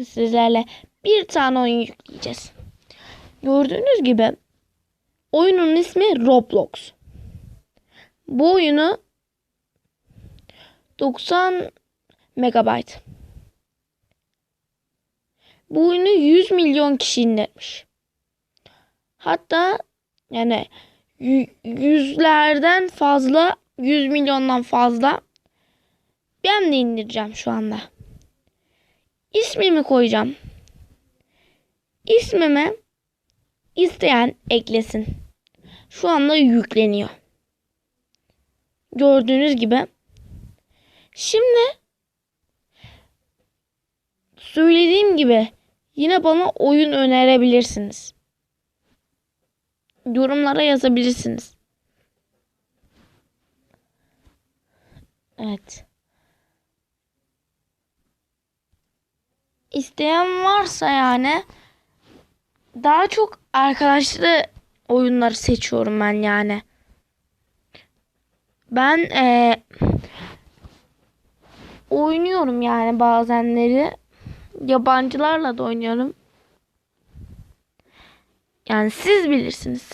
sizlerle bir tane oyun yükleyeceğiz. Gördüğünüz gibi oyunun ismi Roblox. Bu oyunu 90 megabayt. Bu oyunu 100 milyon kişi indirmiş. Hatta yani yü- yüzlerden fazla 100 milyondan fazla ben de indireceğim şu anda. İsmimi koyacağım. İsmimi isteyen eklesin. Şu anda yükleniyor. Gördüğünüz gibi. Şimdi söylediğim gibi yine bana oyun önerebilirsiniz. Yorumlara yazabilirsiniz. Evet. İsteyen varsa yani daha çok arkadaşlı oyunları seçiyorum ben yani. Ben eee, oynuyorum yani bazenleri. Yabancılarla da oynuyorum. Yani siz bilirsiniz.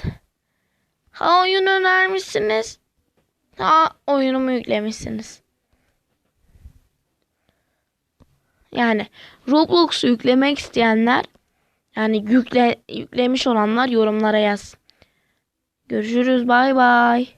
Ha oyun önermişsiniz. Ha oyunumu yüklemişsiniz. Yani Roblox'u yüklemek isteyenler yani yükle, yüklemiş olanlar yorumlara yaz. Görüşürüz bay bay.